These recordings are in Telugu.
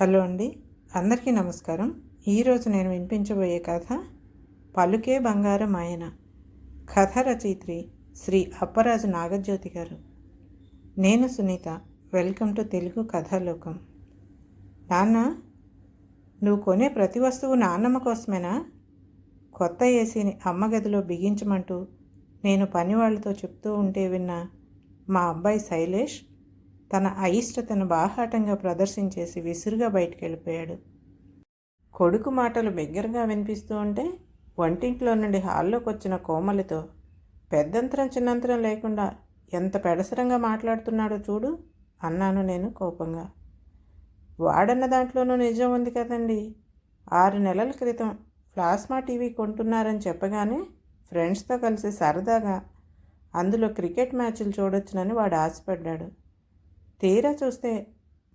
హలో అండి. అందరికీ నమస్కారం. ఈరోజు నేను వినిపించబోయే కథ పలుకే బంగారం ఆయన. కథ రచయిత్రి శ్రీ అప్పరాజు నాగజ్యోతి గారు. నేను Sunitha. Welcome to Telugu Kathalokam. నాన్న నువ్వు కొనే ప్రతి వస్తువు నాన్నమ్మ కోసమేనా? కొత్త ఏసీని అమ్మ గదిలో బిగించమంటూ నేను పని వాళ్ళతో చెప్తూ ఉంటే విన్న మా అబ్బాయి శైలేష్ తన అయిష్టతను బాహాటంగా ప్రదర్శించేసి విసురుగా బయటికి వెళ్ళిపోయాడు కొడుకు మాటలు బిగ్గరగా వినిపిస్తూ ఉంటే వంటింట్లో నుండి హాల్లోకి వచ్చిన కోమలితో పెద్దంతరం చిన్నంతరం లేకుండా ఎంత పెడసరంగా మాట్లాడుతున్నాడో చూడు అన్నాను నేను కోపంగా. వాడన్న దాంట్లోనూ నిజం ఉంది కదండి. ఆరు నెలల క్రితం ప్లాస్మా టీవీ కొంటున్నారని చెప్పగానే ఫ్రెండ్స్తో కలిసి సరదాగా అందులో క్రికెట్ మ్యాచ్లు చూడొచ్చునని వాడు ఆశపడ్డాడు. తీరా చూస్తే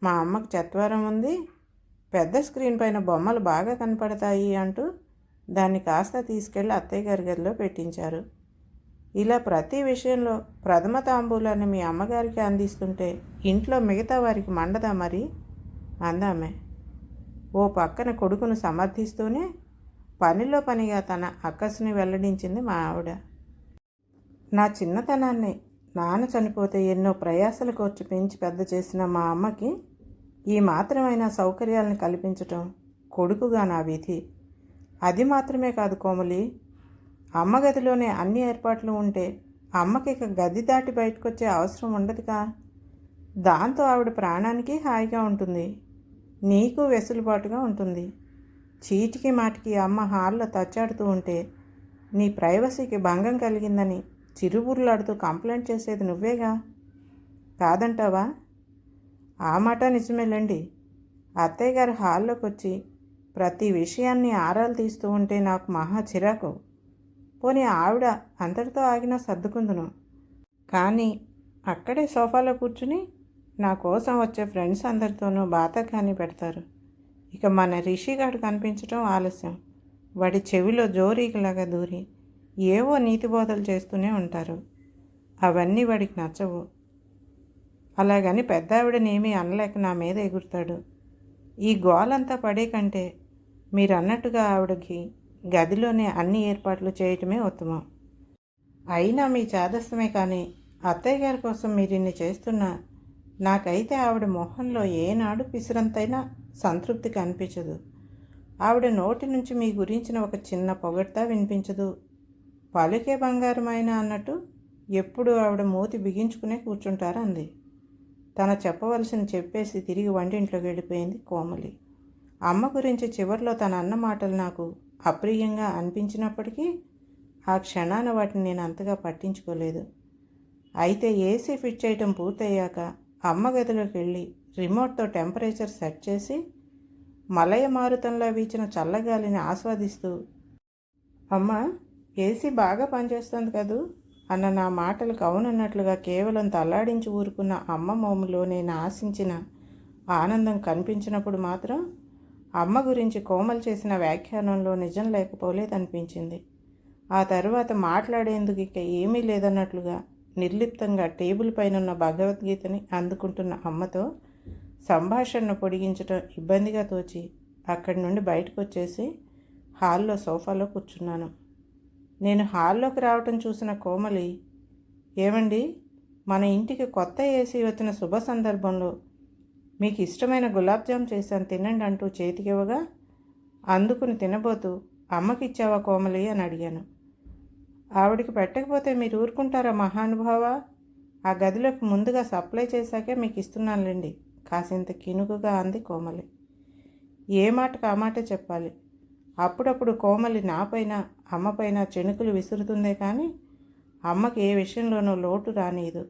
మా అమ్మకు చత్వరం ఉంది. పెద్ద స్క్రీన్ పైన బొమ్మలు బాగా కనపడతాయి అంటూ దాన్ని కాస్త తీసుకెళ్ళి అత్తయ్య గారి గదిలో పెట్టించారు. ఇలా ప్రతి విషయంలో ప్రథమ తాంబూలాన్ని మీ అమ్మగారికి అందిస్తుంటే ఇంట్లో మిగతా వారికి మండదా మరి? అందామే. ఓ పక్కన కొడుకును సమర్థిస్తూనే పనిలో పనిగా తన అక్కసుని వెల్లడించింది మా ఆవిడ. నా చిన్నతనాన్ని నాన్న చనిపోతే ఎన్నో ప్రయాసలు కోర్చి పెంచి పెద్ద చేసిన మా అమ్మకి ఈ మాత్రమైన సౌకర్యాలను కల్పించటం కొడుకుగా నా విధి. అది మాత్రమే కాదు కోమలి. అమ్మ గదిలోనే అన్ని ఏర్పాట్లు ఉంటే అమ్మకి ఇక గది దాటి బయటకొచ్చే అవసరం ఉండదుగా. దాంతో ఆవిడ ప్రాణానికి హాయిగా ఉంటుంది. నీకు వెసులుబాటుగా ఉంటుంది. చీటికి మాటికి అమ్మ హాల్లో తచ్చాడుతూ ఉంటే నీ ప్రైవసీకి భంగం కలిగిందని చిరుబుర్లాడుతూ కంప్లైంట్ చేసేది నువ్వేగా? కాదంటావా? ఆ మాట నిజమేలండి. అత్తయ్య గారు హాల్లోకి వచ్చి ప్రతి విషయాన్ని ఆరాలు తీస్తూ ఉంటే నాకు మహా చిరాకు. పోనీ ఆవిడ అంతటితో ఆగినా సర్దుకుందును. కానీ అక్కడే సోఫాలో కూర్చుని నా కోసం వచ్చే ఫ్రెండ్స్ అందరితోనూ బాతకాన్ని పెడతారు. ఇక మన రిషిగాడు కనిపించడం ఆలస్యం. వాడి చెవిలో జోరీకిలాగా దూరి ఏవో నీతి బోధలు చేస్తూనే ఉంటారు. అవన్నీ వాడికి నచ్చవు. అలాగని పెద్ద ఆవిడనేమీ అనలేక నా మీద ఎగురుతాడు. ఈ గోలంతా పడే కంటే మీరు అన్నట్టుగా ఆవిడకి గదిలోనే అన్ని ఏర్పాట్లు చేయటమే ఉత్తమం. అయినా మీ చాదస్తమే కానీ అత్తయ్య గారి కోసం మీరు ఇన్ని చేస్తున్నా నాకైతే ఆవిడ మొహంలో ఏనాడు పిసిరంతైనా సంతృప్తి కనిపించదు. ఆవిడ నోటి నుంచి మీ గురించిన ఒక చిన్న పొగడ్తా వినిపించదు. పాలికే బంగారం అయినా అన్నట్టు ఎప్పుడు ఆవిడ మూతి బిగించుకునే కూర్చుంటారు అంది. తన చెప్పవలసిన చెప్పేసి తిరిగి వంటింట్లోకి వెళ్ళిపోయింది కోమలి. అమ్మ గురించి చివరిలో తన అన్న మాటలు నాకు అప్రియంగా అనిపించినప్పటికీ ఆ క్షణాన వాటిని నేను అంతగా పట్టించుకోలేదు. అయితే ఏసీ ఫిట్ చేయటం పూర్తయ్యాక అమ్మ గదిలోకి వెళ్ళి రిమోట్తో టెంపరేచర్ సెట్ చేసి మలయ మారుతంలో వీచిన చల్లగాలిని ఆస్వాదిస్తూ అమ్మ ఏసీ బాగా పనిచేస్తుంది కదూ? అన్న నా మాటలకు అవునన్నట్లుగా కేవలం తల్లాడించి ఊరుకున్న అమ్మ మోములో నేను ఆశించిన ఆనందం కనిపించినప్పుడు మాత్రం అమ్మ గురించి కోమలు చేసిన వ్యాఖ్యానంలో నిజం లేకపోలేదనిపించింది. ఆ తర్వాత మాట్లాడేందుకు ఇక ఏమీ లేదన్నట్లుగా నిర్లిప్తంగా టేబుల్ పైన ఉన్న భగవద్గీతని అందుకుంటున్న అమ్మతో సంభాషణను పొడిగించడం ఇబ్బందిగా తోచి అక్కడి నుండి బయటకు వచ్చేసి హాల్లో సోఫాలో కూర్చున్నాను. నేను హాల్లోకి రావటం చూసిన కోమలి ఏమండి? మన ఇంటికి కొత్త ఏసీ వచ్చిన శుభ సందర్భంలో మీకు ఇష్టమైన గులాబ్ జామ్ చేశాను తినండి అంటూ చేతికివ్వగా అందుకుని తినబోతూ అమ్మకిచ్చావా కోమలి అని అడిగాను. ఆవిడికి పెట్టకపోతే మీరు ఊరుకుంటారా మహానుభావ? ఆ గదిలోకి ముందుగా సప్లై చేశాకే మీకు ఇస్తున్నానులేండి కాసింత కినుకుగా అంది కోమలి. ఏ మాటకు ఆ మాటే చెప్పాలి? అప్పుడప్పుడు కోమలి నాపైన అమ్మపైన చెణుకులు విసురుతుందే కానీ అమ్మకి ఏ విషయంలోనూ లోటు రానియదు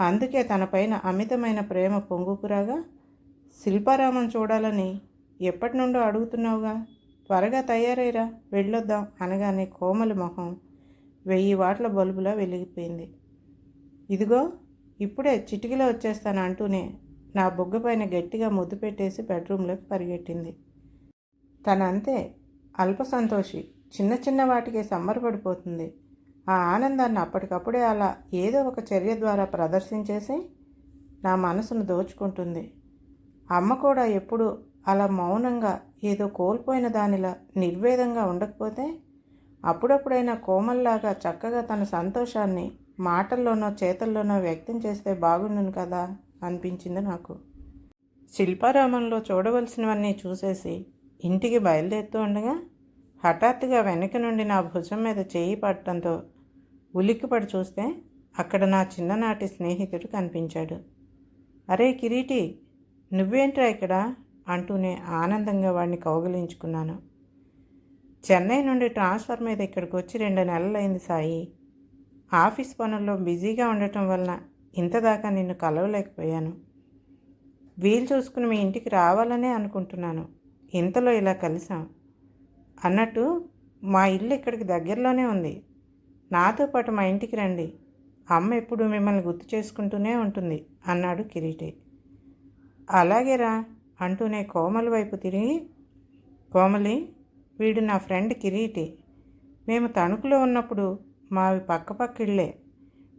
అందుకే తనపైన అమితమైన ప్రేమ పొంగుకురాగా శిల్పారామం చూడాలని ఎప్పటి నుండో అడుగుతున్నావుగా? త్వరగా తయారైరా వెళ్ళొద్దాం అనగానే కోమలి మొహం వెయ్యి వాట్ల బల్బులా వెలిగిపోయింది. ఇదిగో ఇప్పుడే చిటికలో వచ్చేస్తాను అంటూనే నా బొగ్గపైన గట్టిగా ముద్దు పెట్టేసి బెడ్రూమ్లోకి పరిగెట్టింది. తనంతే అల్ప సంతోషి చిన్న చిన్న వాటికి సంబరపడిపోతుంది. ఆ ఆనందాన్ని అప్పటికప్పుడే అలా ఏదో ఒక చర్య ద్వారా ప్రదర్శించేసి నా మనసును దోచుకుంటుంది. అమ్మ కూడా ఎప్పుడు అలా మౌనంగా ఏదో కోల్పోయిన దానిలా నిర్వేదంగా ఉండకపోతే అప్పుడప్పుడైనా కోమల్లాగా చక్కగా తన సంతోషాన్ని మాటల్లోనో చేతల్లోనో వ్యక్తం చేస్తే బాగుండును కదా అనిపించింది నాకు. శిల్పారామంలో చూడవలసినవన్నీ చూసేసి ఇంటికి బయలుదేరుతూ ఉండగా హఠాత్తుగా వెనక నుండి నా భుజం మీద చేయి పడటంతో ఉలిక్కిపడి చూస్తే అక్కడ నా చిన్ననాటి స్నేహితుడు కనిపించాడు. అరే కిరీటి నువ్వేంట్రా ఇక్కడ? అంటూనే ఆనందంగా వాడిని కౌగిలించుకున్నాను. చెన్నై నుండి ట్రాన్స్ఫర్ మీద ఇక్కడికి వచ్చి రెండు నెలలైంది సాయి. ఆఫీస్ పనుల్లో బిజీగా ఉండటం వలన ఇంతదాకా నిన్ను కలవలేకపోయాను. వీలు చూసుకుని మీ ఇంటికి రావాలనే అనుకుంటున్నాను. ఇంతలో ఇలా కలిసాం అన్నట్టు మా ఇల్లు ఇక్కడికి దగ్గరలోనే ఉంది. నాతో పాటు మా ఇంటికి రండి. అమ్మ ఎప్పుడు మిమ్మల్ని గుర్తు చేసుకుంటూనే ఉంటుంది అన్నాడు కిరీటి. అలాగేరా అంటూనే కోమలి వైపు తిరిగి కోమలి వీడు నా ఫ్రెండ్ కిరీటి. మేము తణుకులో ఉన్నప్పుడు మావి పక్కపక్క ఇళ్ళే.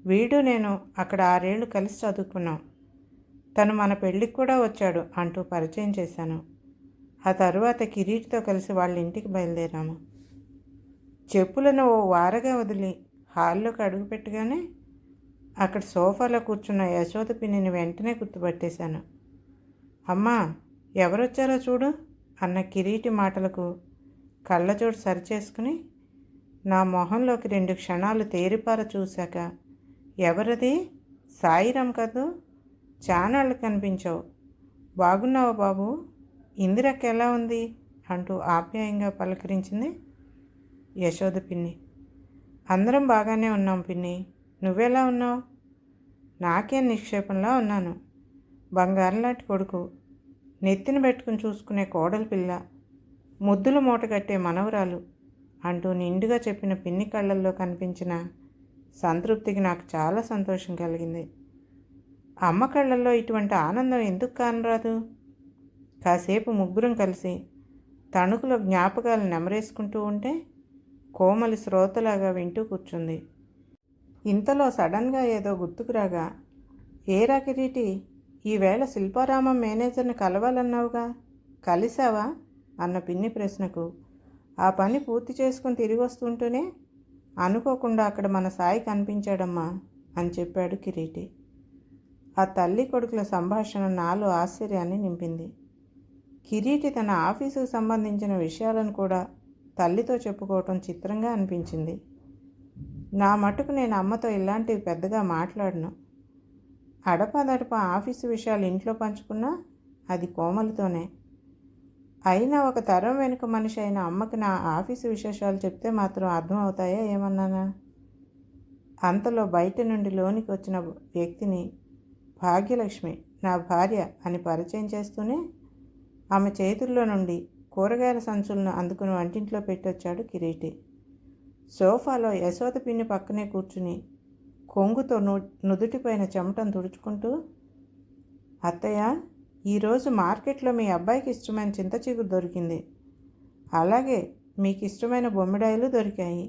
వీడు నేను అక్కడ ఆరేళ్ళు కలిసి చదువుకున్నాం. తను మన పెళ్ళికి కూడా వచ్చాడు అంటూ పరిచయం చేశాను. ఆ తర్వాత కిరీటితో కలిసి వాళ్ళ ఇంటికి బయలుదేరాము. చెప్పులను ఓ వారగా వదిలి హాల్లోకి అడుగుపెట్టగానే అక్కడ సోఫాలో కూర్చున్న యశోద పిన్నిని వెంటనే గుర్తుపట్టేశాను. అమ్మా ఎవరొచ్చారో చూడు అన్న కిరీటి మాటలకు కళ్ళజోడు సరిచేసుకుని నా మొహంలోకి రెండు క్షణాలు తేరిపార చూశాక ఎవరది? సాయిరామ్ కదూ? చానాళ్ళు కనిపించావు. బాగున్నావా బాబు? ఇందిరక్క ఎలా ఉంది? అంటూ ఆప్యాయంగా పలకరించింది యశోద పిన్ని. అందరం బాగానే ఉన్నాం పిన్ని. నువ్వెలా ఉన్నావు? నాకే నిక్షేపంలా ఉన్నాను. బంగారం లాంటి కొడుకు. నెత్తిన పెట్టుకుని చూసుకునే కోడల పిల్ల. ముద్దులు మూట కట్టే మనవరాలు అంటూ నిండుగా చెప్పిన పిన్ని కళ్ళల్లో కనిపించిన సంతృప్తికి నాకు చాలా సంతోషం కలిగింది. అమ్మ కళ్ళల్లో ఇటువంటి ఆనందం ఎందుకు కానరాదు? కాసేపు ముగ్గురం కలిసి తణుకులో జ్ఞాపకాలు నెమరేసుకుంటూ ఉంటే కోమలి శ్రోతలాగా వింటూ కూర్చుంది. ఇంతలో సడన్గా ఏదో గుర్తుకురాగా ఏరా కిరీటి ఈవేళ శిల్పారామం మేనేజర్ని కలవాలన్నావుగా? కలిసావా అన్న పిన్ని ప్రశ్నకు. ఆ పని పూర్తి చేసుకుని తిరిగి వస్తుంటూనే అనుకోకుండా అక్కడ మన సాయి కనిపించాడమ్మా అని చెప్పాడు కిరీటి. ఆ తల్లి కొడుకుల సంభాషణ నాలో ఆశ్చర్యాన్ని నింపింది. కిరీటి తన ఆఫీసుకు సంబంధించిన విషయాలను కూడా తల్లితో చెప్పుకోవటం చిత్రంగా అనిపించింది. నా మటుకు నేను అమ్మతో ఇలాంటివి పెద్దగా మాట్లాడను. అడపాదడప ఆఫీసు విషయాలు ఇంట్లో పంచుకున్నా అది కోమలతోనే. అయినా ఒక తరం వెనుక మనిషి అయిన అమ్మకి నా ఆఫీసు విశేషాలు చెప్తే మాత్రం అర్థం అవుతాయా ఏమన్నానా? అంతలో బయట నుండి లోనికి వచ్చిన వ్యక్తిని భాగ్యలక్ష్మి నా భార్య అని పరిచయం చేస్తూనే ఆమె చేతుల్లో నుండి కూరగాయల సంచులను అందుకుని వంటింట్లో పెట్టొచ్చాడు కిరీటి. సోఫాలో యశోద పిన్ని పక్కనే కూర్చుని కొంగుతో ను నుదుటిపైన చెమటను తుడుచుకుంటూ అత్తయ్య ఈరోజు మార్కెట్లో మీ అబ్బాయికి ఇష్టమైన చింత చిగురు దొరికింది. అలాగే మీకు ఇష్టమైన బొమ్మిడాయిలు దొరికాయి.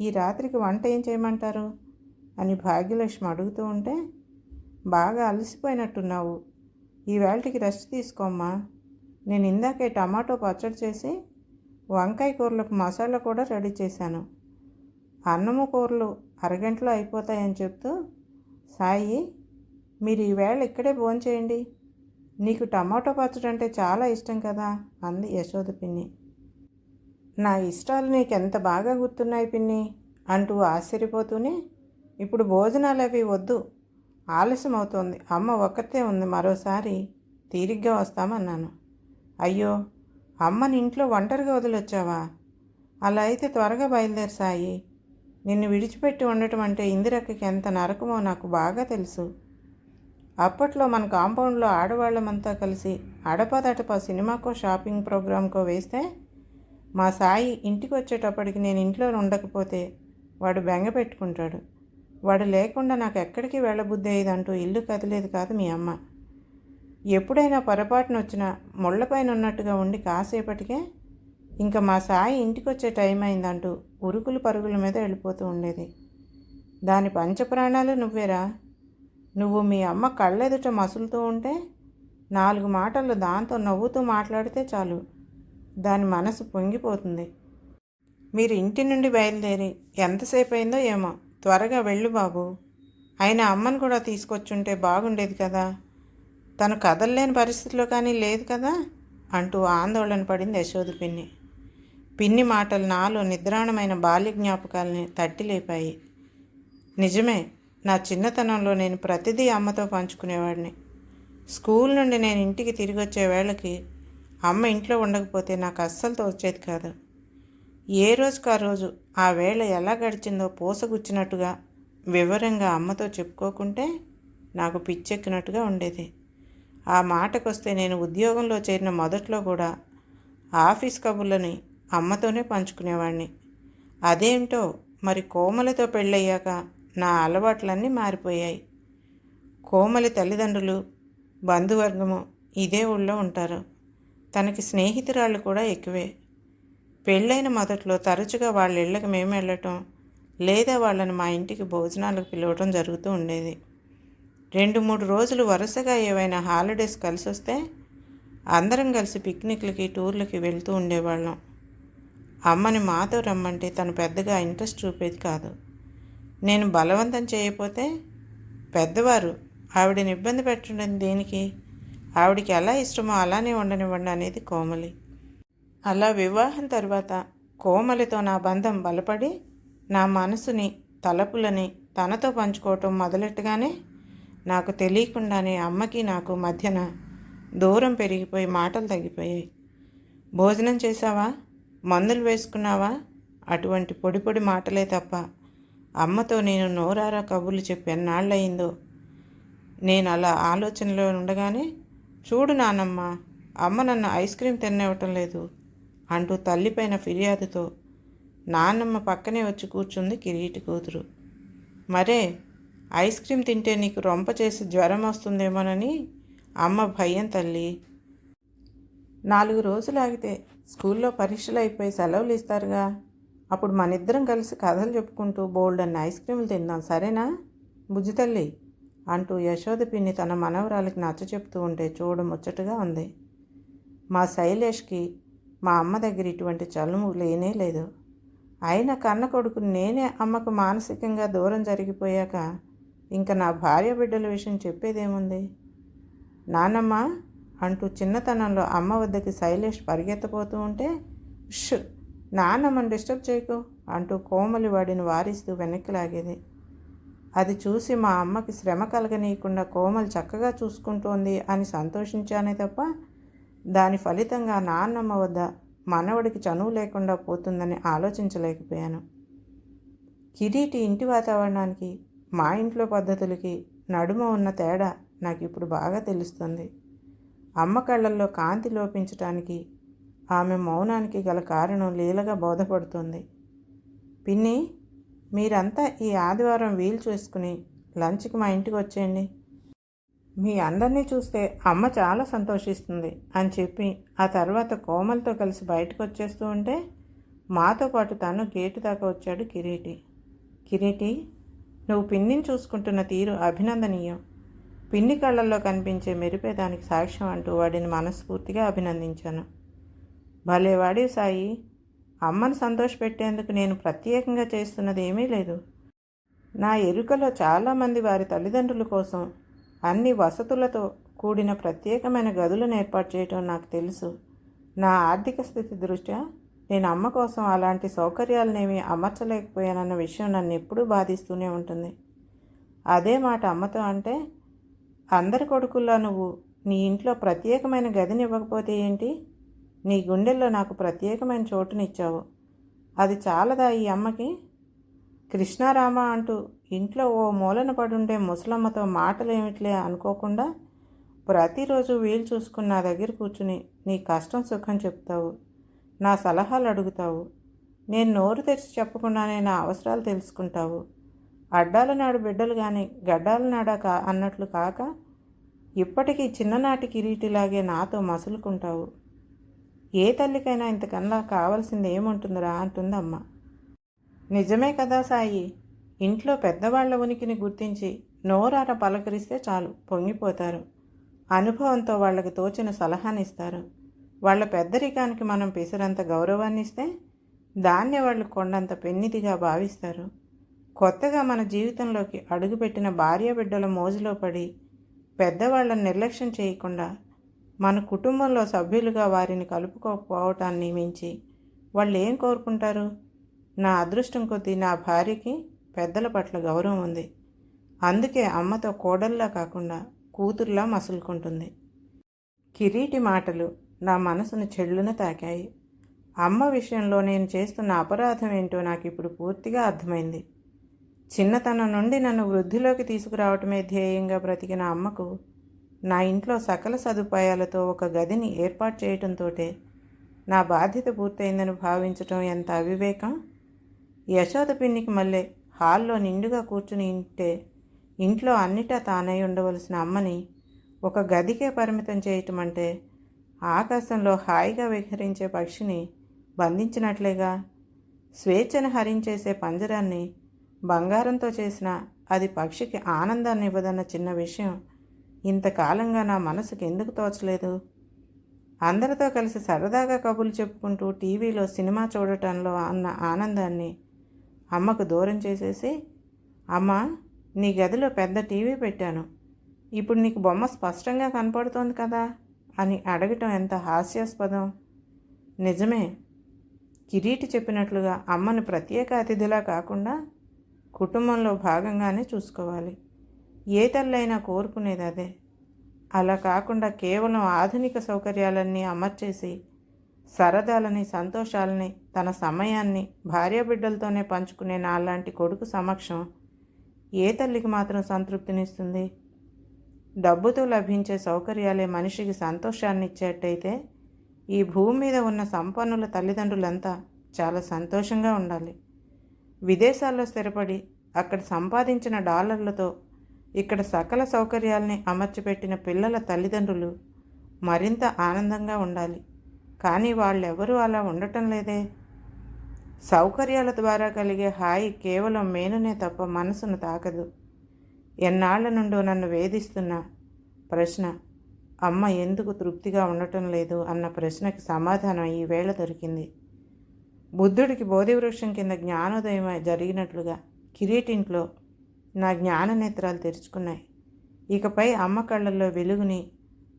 ఈ రాత్రికి వంట ఏం చేయమంటారు అని భాగ్యలక్ష్మి అడుగుతూ ఉంటే బాగా అలసిపోయినట్టున్నావు. ఈ వేళటికి రెస్ట్ తీసుకోమ్మా. నేను ఇందాకే టమాటో పచ్చడి చేసి వంకాయ కూరలకు మసాలా కూడా రెడీ చేశాను. అన్నము కూరలు అరగంటలో అయిపోతాయని చెప్తూ సాయి మీరు ఈవేళ ఇక్కడే భోంచేయండి నీకు టమాటో పచ్చడి అంటే చాలా ఇష్టం కదా? అంది యశోద పిన్ని. నా ఇష్టాలు నీకు ఎంత బాగా గుర్తున్నాయి పిన్ని? అంటూ ఆశ్చర్యపోతూనే ఇప్పుడు భోజనాలు అవి వద్దు ఆలస్యం అవుతోంది అమ్మ ఒక్కతే ఉంది మరోసారి తీరిగ్గా వస్తామన్నాను. అయ్యో అమ్మని ఇంట్లో ఒంటరిగా వదిలొచ్చావా? అలా అయితే త్వరగా బయలుదేరి సాయి. నిన్ను విడిచిపెట్టి ఉండటం అంటే ఇందిరక్కకి ఎంత నరకమో నాకు బాగా తెలుసు. అప్పట్లో మన కాంపౌండ్లో ఆడవాళ్ళమంతా కలిసి అడపదడప సినిమాకో షాపింగ్ ప్రోగ్రాంకో వేస్తే మా సాయి ఇంటికి వచ్చేటప్పటికి నేను ఇంట్లో ఉండకపోతే వాడు బెంగ పెట్టుకుంటాడు. వాడు లేకుండా నాకు ఎక్కడికి వెళ్ళబుద్ధి అయ్యేదంటూ ఇల్లు కదిలేదు కాదు మీ అమ్మ. ఎప్పుడైనా పొరపాటున వచ్చిన ముళ్ళపైన ఉన్నట్టుగా ఉండి కాసేపటికే ఇంకా మా సాయి ఇంటికి వచ్చే టైం అయిందంటూ ఉరుకులు పరుగుల మీద వెళ్ళిపోతూ ఉండేది. దాని పంచప్రాణాలు నువ్వేరా? నువ్వు మీ అమ్మ కళ్ళెదుట మసులుతూ ఉంటే నాలుగు మాటలు దాంతో నవ్వుతూ మాట్లాడితే చాలు. దాని మనసు పొంగిపోతుంది. మీరు ఇంటి నుండి బయలుదేరి ఎంతసేపు అయిందో ఏమో త్వరగా వెళ్ళు బాబు. అయినా అమ్మను కూడా తీసుకొచ్చుంటే బాగుండేది కదా. తను కదలలేని పరిస్థితిలో కానీ లేదు కదా? అంటూ ఆందోళన పడింది యశోద పిన్ని. పిన్ని మాటలు నాలో నిద్రాణమైన బాల్య జ్ఞాపకాలని తట్టిలేపాయి నిజమే నా చిన్నతనంలో నేను ప్రతిదీ అమ్మతో పంచుకునేవాడిని. స్కూల్ నుండి నేను ఇంటికి తిరిగి వచ్చే వేళకి అమ్మ ఇంట్లో ఉండకపోతే నాకు అస్సలు తోచేది కాదు. ఏ రోజుకు ఆ రోజు ఆ వేళ ఎలా గడిచిందో పోసగుచ్చినట్టుగా వివరంగా అమ్మతో చెప్పుకోకుంటే నాకు పిచ్చెక్కినట్టుగా ఉండేది. ఆ మాటకొస్తే నేను ఉద్యోగంలో చేరిన మొదట్లో కూడా ఆఫీస్ కబుర్లని అమ్మతోనే పంచుకునేవాడిని అదేంటో మరి కోమలతో పెళ్ళయ్యాక నా అలవాట్లన్నీ మారిపోయాయి. కోమలి తల్లిదండ్రులు బంధువర్గము ఇదే ఊళ్ళో ఉంటారు. తనకి స్నేహితురాళ్ళు కూడా ఎక్కువే. పెళ్ళైన మొదట్లో తరచుగా వాళ్ళ ఇళ్ళకి మేము వెళ్ళటం లేదా వాళ్ళని మా ఇంటికి భోజనాలకు పిలవటం జరుగుతూ ఉండేది. రెండు మూడు రోజులు వరుసగా ఏవైనా హాలిడేస్ కలిసి వస్తే అందరం కలిసి పిక్నిక్లకి టూర్లకి వెళ్తూ ఉండేవాళ్ళం. అమ్మని మాతో రమ్మంటే తను పెద్దగా ఇంట్రెస్ట్ చూపేది కాదు. నేను బలవంతం చేయకపోతే పెద్దవారు ఆవిడని ఇబ్బంది పెట్టడం దేనికి? ఆవిడికి ఎలా ఇష్టమో అలానే ఉండనివ్వండి అనేది కోమలి. అలా వివాహం తర్వాత కోమలితో నా బంధం బలపడి నా మనసుని తలపులని తనతో పంచుకోవటం మొదలెట్టగానే నాకు తెలియకుండానే అమ్మకి నాకు మధ్యన దూరం పెరిగిపోయి మాటలు తగ్గిపోయాయి. భోజనం చేశావా? మందులు వేసుకున్నావా? అటువంటి పొడి పొడి మాటలే తప్ప అమ్మతో నేను నోరారా కబుర్లు చెప్పి ఎన్నాళ్ళయిందో నేను అలా ఆలోచనలో ఉండగానే చూడు నానమ్మ అమ్మ నన్ను ఐస్ క్రీమ్ తినివ్వటం లేదు అంటూ తల్లిపైన ఫిర్యాదుతో నాన్నమ్మ పక్కనే వచ్చి కూర్చుంది కిరీటి కూతురు. మరే ఐస్ క్రీమ్ తింటే నీకు రొంప చేసి జ్వరం వస్తుందేమోనని అమ్మ భయం తల్లి. నాలుగు రోజులు ఆగితే స్కూల్లో పరీక్షలు అయిపోయి సెలవులు ఇస్తారుగా. అప్పుడు మనిద్దరం కలిసి కథలు చెప్పుకుంటూ బోల్డ్ అన్న ఐస్ క్రీములు తిందాం సరేనా? బుజ్జి తల్లి అంటూ యశోద పిన్ని తన మనవరాలకి నచ్చ చెప్తూ ఉంటే చూడ ముచ్చటగా ఉంది. మా శైలేష్కి మా అమ్మ దగ్గర ఇటువంటి చలుము లేనే లేదు. అయిన కన్న కొడుకు నేనే అమ్మకు మానసికంగా దూరం జరిగిపోయాక ఇంకా నా భార్య బిడ్డల విషయం చెప్పేదేముంది? నానమ్మ అంటూ చిన్నతనంలో అమ్మ వద్దకి శైలేష్ పరిగెత్తపోతూ ఉంటే ష్ నాన్నమ్మని డిస్టర్బ్ చేయకు అంటూ కోమలి వాడిని వారిస్తూ వెనక్కి లాగేది. అది చూసి మా అమ్మకి శ్రమ కలగనీయకుండా కోమలు చక్కగా చూసుకుంటోంది అని సంతోషించానే తప్ప దాని ఫలితంగా నాన్నమ్మ వద్ద మనవడికి చనువు లేకుండా పోతుందని ఆలోచించలేకపోయాను. కిరీటి ఇంటి వాతావరణానికి మా ఇంట్లో పద్ధతులకి నడుమ ఉన్న తేడా నాకు ఇప్పుడు బాగా తెలుస్తుంది. అమ్మ కళ్ళల్లో కాంతి లోపించటానికి ఆమె మౌనానికి గల కారణం లీలగా బోధపడుతుంది. పిన్ని మీరంతా ఈ ఆదివారం వీలు చూసుకుని లంచ్కి మా ఇంటికి వచ్చేయండి. మీ అందరినీ చూస్తే అమ్మ చాలా సంతోషిస్తుంది అని చెప్పి ఆ తర్వాత కోమలతో కలిసి బయటకు వచ్చేస్తూ ఉంటే మాతో పాటు తను గేటు దాకా వచ్చాడు కిరీటి. కిరీటి నువ్వు పిన్నిని చూసుకుంటున్న తీరు అభినందనీయం. పిన్ని కళ్ళల్లో కనిపించే మెరిపే దానికి సాక్ష్యం అంటూ వాడిని మనస్ఫూర్తిగా అభినందించాను. భలేవాడి సాయి. అమ్మను సంతోషపెట్టేందుకు నేను ప్రత్యేకంగా చేస్తున్నది ఏమీ లేదు. నా ఎరుకలో చాలామంది వారి తల్లిదండ్రుల కోసం అన్ని వసతులతో కూడిన ప్రత్యేకమైన గదులను ఏర్పాటు చేయటం నాకు తెలుసు. నా ఆర్థిక స్థితి దృష్ట్యా నేను అమ్మ కోసం అలాంటి సౌకర్యాలనేమి అమర్చలేకపోయానన్న విషయం నన్ను ఎప్పుడూ బాధిస్తూనే ఉంటుంది. అదే మాట అమ్మతో అంటే అందరి కొడుకుల్లో నువ్వు? నీ ఇంట్లో ప్రత్యేకమైన గదిని ఇవ్వకపోతే ఏంటి? నీ గుండెల్లో నాకు ప్రత్యేకమైన చోటునిచ్చావు. అది చాలదా ఈ అమ్మకి? కృష్ణారామ అంటూ ఇంట్లో ఓ మూలన పడుండే ముసలమ్మతో మాటలేమిట్లే అనుకోకుండా ప్రతిరోజు వీలు చూసుకుని నా దగ్గర కూర్చుని నీ కష్టం సుఖం చెప్తావు. నా సలహాలు అడుగుతావు. నేను నోరు తెరిచి చెప్పకుండానే నా అవసరాలు తెలుసుకుంటావు. అడ్డాల నాడు బిడ్డలు కానీ గడ్డాల నాడా కా అన్నట్లు కాక ఇప్పటికీ చిన్ననాటి కిరీటిలాగే నాతో మసులుకుంటావు. ఏ తల్లికైనా ఇంతకన్నా కావాల్సింది ఏముంటుందిరా అంటుంది అమ్మ నిజమే కదా సాయి. ఇంట్లో పెద్దవాళ్ళ ఉనికిని గుర్తించి నోరార పలకరిస్తే చాలు పొంగిపోతారు. అనుభవంతో వాళ్ళకి తోచిన సలహానిస్తారు. వాళ్ళ పెద్దరికానికి మనం పిసరంత గౌరవాన్ని ఇస్తే దాన్ని వాళ్ళు కొండంత పెన్నిదిగా భావిస్తారు. కొత్తగా మన జీవితంలోకి అడుగుపెట్టిన భార్య బిడ్డల మోజులో పడి పెద్దవాళ్ళని నిర్లక్ష్యం చేయకుండా మన కుటుంబంలో సభ్యులుగా వారిని కలుపుకోకపోవటాన్ని మించి వాళ్ళు ఏం కోరుకుంటారు? నా అదృష్టం కొద్దీ నా భార్యకి పెద్దల పట్ల గౌరవం ఉంది. అందుకే అమ్మతో కోడల్లా కాకుండా కూతుర్లా మసులుకుంటుంది. కిరీటి మాటలు నా మనసును చెళ్ళున తాకాయి. అమ్మ విషయంలో నేను చేస్తున్న అపరాధం ఏంటో నాకు ఇప్పుడు పూర్తిగా అర్థమైంది. చిన్నతనం నుండి నన్ను వృద్ధిలోకి తీసుకురావటమే ధ్యేయంగా బ్రతికిన అమ్మకు నా ఇంట్లో సకల సదుపాయాలతో ఒక గదిని ఏర్పాటు చేయటంతో నా బాధ్యత పూర్తయిందని భావించటం ఎంత అవివేకం? యశోద పిన్నికి మళ్ళీ హాల్లో నిండుగా కూర్చుని ఉంటే ఇంట్లో అన్నిటా తానై ఉండవలసిన అమ్మని ఒక గదికే పరిమితం చేయటం అంటే ఆకాశంలో హాయిగా విహరించే పక్షిని బంధించినట్లేగా? స్వేచ్ఛను హరించేసే పంజరాన్ని బంగారంతో చేసిన అది పక్షికి ఆనందాన్ని ఇవ్వదన్న చిన్న విషయం ఇంతకాలంగా నా మనసుకు ఎందుకు తోచలేదు? అందరితో కలిసి సరదాగా కబుర్లు చెప్పుకుంటూ టీవీలో సినిమా చూడటంలో అన్న ఆనందాన్ని అమ్మకు దూరం చేసేసి అమ్మ నీ గదిలో పెద్ద టీవీ పెట్టాను. ఇప్పుడు నీకు బొమ్మ స్పష్టంగా కనపడుతోంది కదా? అని అడగటం ఎంత హాస్యాస్పదం? నిజమే. కిరీటి చెప్పినట్లుగా అమ్మను ప్రత్యేక అతిథిలా కాకుండా కుటుంబంలో భాగంగానే చూసుకోవాలి. ఏ తల్లైనా కోరుకునేది అదే. అలా కాకుండా కేవలం ఆధునిక సౌకర్యాలన్నీ అమర్చేసి సరదాలని సంతోషాలని తన సమయాన్ని భార్యాబిడ్డలతోనే పంచుకునే నాలాంటి కొడుకు సమక్షం ఏ తల్లికి మాత్రం సంతృప్తినిస్తుంది? డబ్బుతో లభించే సౌకర్యాలే మనిషికి సంతోషాన్ని ఇచ్చేట్టయితే ఈ భూమి మీద ఉన్న సంపన్నుల తల్లిదండ్రులంతా చాలా సంతోషంగా ఉండాలి. విదేశాల్లో స్థిరపడి అక్కడ సంపాదించిన డాలర్లతో ఇక్కడ సకల సౌకర్యాల్ని అమర్చిపెట్టిన పిల్లల తల్లిదండ్రులు మరింత ఆనందంగా ఉండాలి. కానీ వాళ్ళెవరూ అలా ఉండటం లేదే. సౌకర్యాల ద్వారా కలిగే హాయి కేవలం మేనునే తప్ప మనసును తాకదు. ఎన్నాళ్ళ నుండో నన్ను వేధిస్తున్న ప్రశ్న అమ్మ ఎందుకు తృప్తిగా ఉండటం లేదు అన్న ప్రశ్నకి సమాధానం ఈ వేళ దొరికింది. బుద్ధుడికి బోధివృక్షం కింద జ్ఞానోదయం జరిగినట్లుగా కిరీటింట్లో నా జ్ఞాన నేత్రాలు తెరుచుకున్నాయి. ఇకపై అమ్మ కళ్ళల్లో వెలుగుని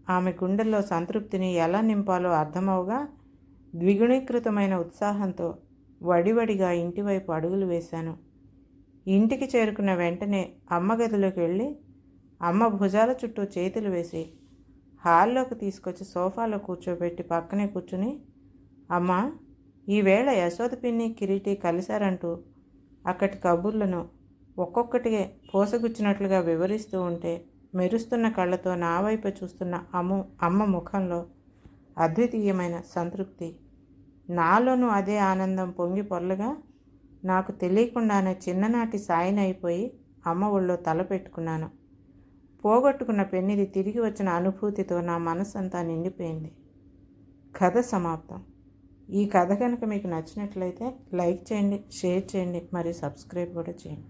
ఆమె గుండెల్లో సంతృప్తిని ఎలా నింపాలో అర్థమవుగా ద్విగుణీకృతమైన ఉత్సాహంతో వడివడిగా ఇంటివైపు అడుగులు వేశాను. ఇంటికి చేరుకున్న వెంటనే అమ్మ గదిలోకి వెళ్ళి అమ్మ భుజాల చుట్టూ చేతులు వేసి హాల్లోకి తీసుకొచ్చి సోఫాలో కూర్చోబెట్టి పక్కనే కూర్చుని అమ్మ ఈవేళ యశోద పిన్ని కిరీటి కలిశారంటూ అక్కడి కబుర్లను ఒక్కొక్కటిగా పోసగుచ్చినట్లుగా వివరిస్తూ ఉంటే మెరుస్తున్న కళ్ళతో నా వైపు చూస్తున్న అమ్ము అమ్మ ముఖంలో అద్వితీయమైన సంతృప్తి. నాలోనూ అదే ఆనందం పొంగి పొర్లగా నాకు తెలియకుండానే చిన్ననాటి సాయిని అయిపోయి అమ్మ ఒళ్ళో తలపెట్టుకున్నాను పోగొట్టుకున్న పెన్నిది తిరిగి వచ్చిన అనుభూతితో నా మనసంతా నిండిపోయింది. కథ సమాప్తం. ఈ కథ కనుక మీకు నచ్చినట్లయితే లైక్ చేయండి షేర్ చేయండి మరియు సబ్స్క్రైబ్ కూడా చేయండి.